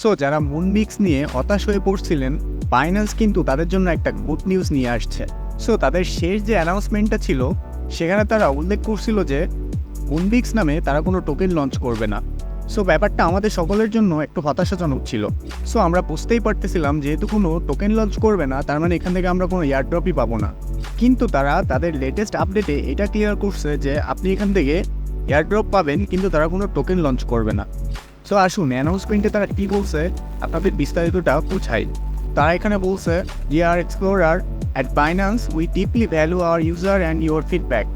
So যারা Moonbix নিয়ে হতাশ হয়ে পড়ছিলেন বাইন্যান্স কিন্তু তাদের জন্য একটা গুড নিউজ নিয়ে আসছে। সো তাদের শেষ যে অ্যানাউন্সমেন্টটা ছিল, সেখানে তারা উল্লেখ করছিল যে মুনবিক্স নামে তারা কোনো টোকেন লঞ্চ করবে না। সো ব্যাপারটা আমাদের সকলের জন্য একটু হতাশাজনক ছিল। সো আমরা বুঝতেই পারতেছিলাম যেহেতু কোনো টোকেন লঞ্চ করবে না, তার মানে এখান থেকে আমরা কোনো এয়ারড্রপই পাবো না। কিন্তু তারা তাদের লেটেস্ট আপডেটে এটা ক্লিয়ার করছে যে, আপনি এখান থেকে এয়ারড্রপ পাবেন, কিন্তু তারা কোনো টোকেন লঞ্চ করবে না। সো আসুন অ্যানাউন্সমেন্টে তারা কী বলছে? আপনাদের বিস্তারিতটা বুঝাই। তারা এখানে বলছে dear explorer at Binance we deeply value our user and your feedback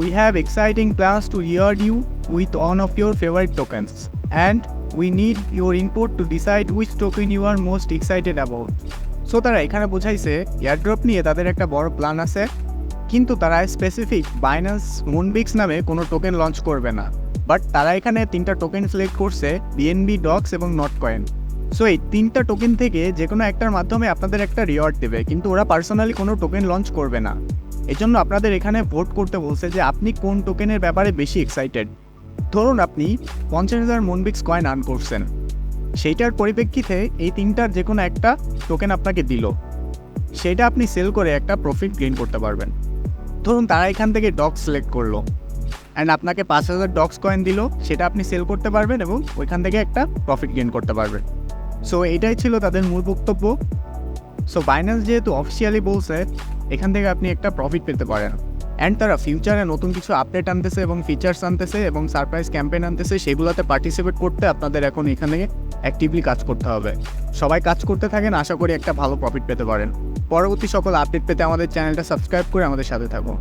we have exciting plans to reward you with one of your favourite tokens and we need your input to decide which token you are most excited about. So তারা এখানে বোঝাইছে airdrop নিয়ে তাদের একটা বড় plan আছে। কিন্তু তারা specific Binance Moonbix নামে কোনো টোকেন লঞ্চ করবে না। বাট তারা এখানে তিনটা টোকেন সিলেক্ট করছে বিএনবি ডক্স এবং নট কয়েন সো এই তিনটা টোকেন থেকে যে কোনো একটার মাধ্যমে আপনাদের একটা রিওয়ার্ড দেবে, কিন্তু ওরা পার্সোনালি কোনো টোকেন লঞ্চ করবে না। এই জন্য আপনাদের এখানে ভোট করতে বলছে যে আপনি কোন টোকেনের ব্যাপারে বেশি এক্সাইটেড ধরুন আপনি পঞ্চাশ হাজার মনবিক্স কয়েন আর্ন করছেন। সেইটার পরিপ্রেক্ষিতে এই তিনটার যে কোনো একটা টোকেন আপনাকে দিল। সেটা আপনি সেল করে একটা প্রফিট গেইন করতে পারবেন। ধরুন তারা এখান থেকে ডগ সিলেক্ট করল। অ্যান্ড আপনাকে পাঁচ হাজার ডক্স কয়েন দিল, সেটা আপনি সেল করতে পারবেন এবং ওইখান থেকে একটা প্রফিট গেন করতে পারবেন। সো এটাই ছিল তাদের মূল বক্তব্য। সো বাইন্যান্স যেহেতু অফিসিয়ালি বলছে, এখান থেকে আপনি একটা প্রফিট পেতে পারেন। অ্যান্ড তারা ফিউচারে নতুন কিছু আপডেট আনতেছে এবং ফিচার্স আনতেছে এবং সারপ্রাইজ ক্যাম্পেইন আনতেছে, সেগুলোতে পার্টিসিপেট করতে আপনাদের এখন এখানে অ্যাক্টিভলি কাজ করতে হবে। সবাই কাজ করতে থাকেন, আশা করি একটা ভালো প্রফিট পেতে পারেন। পরবর্তী সকল আপডেট পেতে আমাদের চ্যানেলটা সাবস্ক্রাইব করে আমাদের সাথে থাকুন।